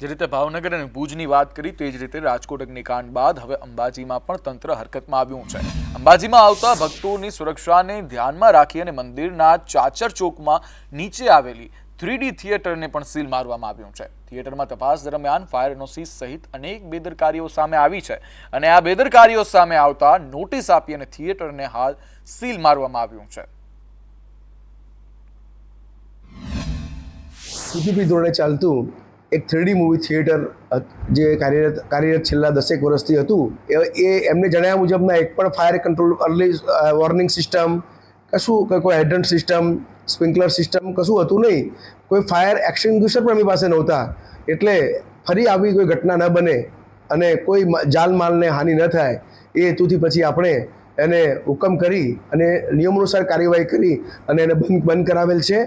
જે રીતે ભાવનગર અને ભુજની વાત કરી, તે જ રીતે રાજકોટ અગ્નિકાંડ બાદ હવે અંબાજીમાં પણ તંત્ર હરકતમાં આવ્યું છે. અંબાજીમાં આવતા ભક્તોની સુરક્ષાને ધ્યાનમાં રાખી અને મંદિરના ચાચર ચોકમાં નીચે આવેલી થ્રીડી થિયેટરને પણ સીલ મારવામાં આવ્યું છે. થિયેટરમાં તપાસ દરમિયાન ફાયર નોસિસ સહિત અનેક બેદરકારીઓ સામે આવી છે અને આ બેદરકારીઓ સામે આવતા નોટિસ આપી અને થિયેટરને હાલ સીલ મારવામાં આવ્યું છે. પીપીપી ધોરણે ચાલતું એક થ્રીડી મૂવી થિયેટર જે કાર્યરત કાર્યરત છેલ્લા દસેક વર્ષથી હતું, એ એ એમને જણાવ્યા મુજબના એક પણ fire control early warning system કશું કે કોઈ હાઇડ્રન્ટ સિસ્ટમ સ્પ્રિંકલર સિસ્ટમ કશું હતું નહીં. કોઈ ફાયર એક્સટિંગ્વિશર પણ એમની પાસે નહોતા. એટલે ફરી આવી કોઈ ઘટના ન બને અને કોઈ જાલમાલને હાનિ ન થાય, એ હેતુથી પછી આપણે એને હુકમ કરી અને નિયમાનુસાર કાર્યવાહી કરી અને એને બંધ બંધ કરાવેલ છે.